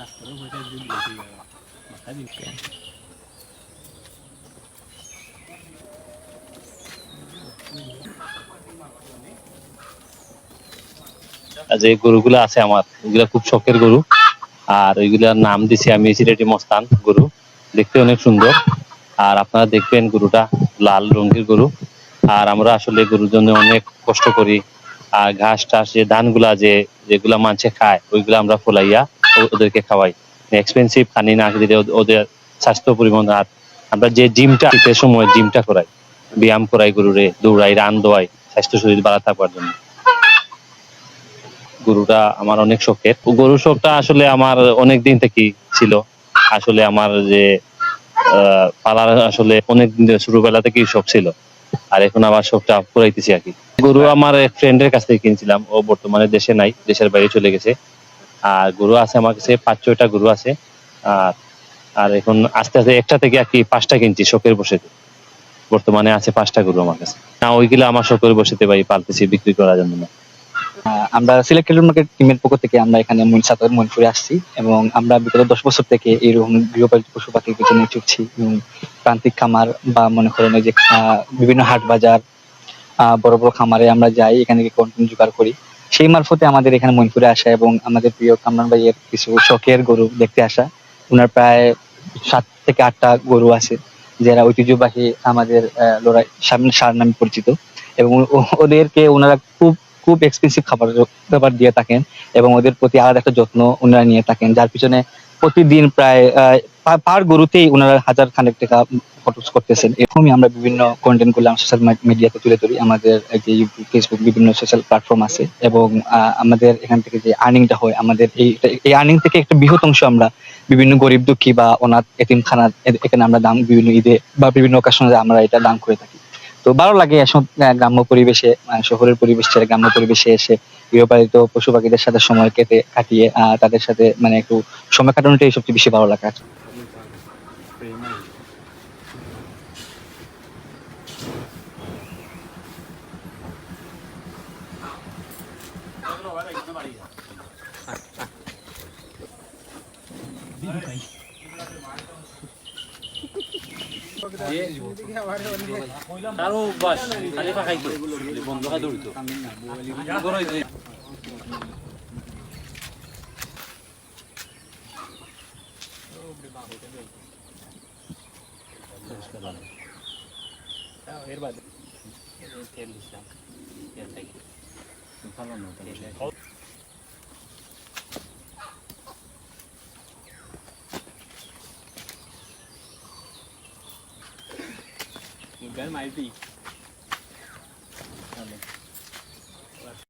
ডাক্তারও হয়েছে একদিন যে গরুগুলো আছে আমার ওগুলা খুব শখের গরু। আর ওইগুলার নাম দিছি আমি সিলেটি মস্তান গরু। দেখতে অনেক সুন্দর। আর আপনারা দেখবেন গরুটা লাল রঙের গরু। আর আমরা আসলে গরুর জন্য অনেক কষ্ট করি। আর ঘাস, টাস, যে ধানগুলা যে, যেগুলা মানুষে খায়, ওইগুলা আমরা ফলাইয়া ওদেরকে খাওয়াই। এক্সপেন্সিভ পানি না দিলে ওদের- স্বাস্থ্য পরিবহন আর আমরা যে জিমটা শীতের সময় জিমটা করাই ব্যায়াম করাই গরুরে, দৌড়াই, রান দোয়াই, স্বাস্থ্য শরীর ভালো থাকবার জন্য। গরুটা আমার অনেক শখের। ও গরুর শখটা আসলে আমার অনেক দিন থেকেই ছিল। আসলে আমার যে পালার আসলে অনেক দিন ছোটবেলা থেকেই শখ ছিল। আর এখন আবার শখটা পুরাইতেছি আর কি। গরু আমার এক ফ্রেন্ডের কাছ থেকে কিনছিলাম। ও বর্তমানে দেশে নাই, দেশের বাইরে চলে গেছে। আর গরু আছে আমার কাছে, পাঁচ ছয়টা গরু আছে। আর আর এখন আস্তে আস্তে একটা থেকে আর কি পাঁচটা কিনছি শখের বসেতে। বর্তমানে আছে পাঁচটা গরু আমার কাছে। না, ওইগুলো আমার শখের বসেতে ভাই পালতেছি বিক্রি করার জন্য না। আমরা সিলেক্ট মার্কেট টিমের পক্ষ থেকে আমরা এখানে মনসাতর মনপুরে আসছি এবং আমরা বিগত দশ বছর থেকে এইরকম গৃহপালিত পশু পাখির পিছনে ছুটছি এবং প্রান্তিক খামার বা মনে করেন যে বিভিন্ন হাট বাজার বড় বড় খামারে আমরা যাই, এখানে কন্টেন্ট জোগাড় করি। সেই মারফতে আমাদের এখানে মনপুরে আসা এবং আমাদের প্রিয় কামরান ভাইয়ের কিছু শখের গরু দেখতে আসা। ওনার প্রায় সাত থেকে আটটা গরু আছে যারা ঐতিহ্যবাহী আমাদের লড়াই সামনে সার নামে পরিচিত। এবং ওদেরকে ওনারা খুব খুব এক্সপেন্সিভ খাবার খাবার দিয়ে থাকেন এবং ওদের প্রতি আলাদা একটা যত্ন ওনারা নিয়ে থাকেন, যার পিছনে প্রতিদিন প্রায় পার গরুতেই ওনারা হাজার খানেক টাকা খরচ করতেছেন। এরকমই আমরা বিভিন্ন কন্টেন্টগুলো সোশ্যাল মিডিয়াতে তুলে ধরি। আমাদের যে ফেসবুক বিভিন্ন সোশ্যাল প্ল্যাটফর্ম আছে এবং আমাদের এখান থেকে যে আর্নিংটা হয়, আমাদের এই এই আর্নিং থেকে একটা বৃহৎ অংশ আমরা বিভিন্ন গরিব দুঃখী বা অনাথ এতিমখানা এখানে আমরা দান বিভিন্ন ঈদে বা বিভিন্ন অকেশনে আমরা এটা দান করে থাকি। তো ভালো লাগে এসব গ্রাম্য পরিবেশে শহরের পরিবেশ ছেড়ে গ্রাম্য পরিবেশে এসে গৃহপালিত পশু পাখিদের সাথে সময় কেটে কাটিয়ে আহ, তাদের সাথে মানে একটু সময় কাটানোটাই সবচেয়ে বেশি ভালো লাগে। খালি ফাঁকাই বন্ধ খা দৌড়িত। এর বাদে। তেল দিছিলাম। তেল থেকে ভালো না You 己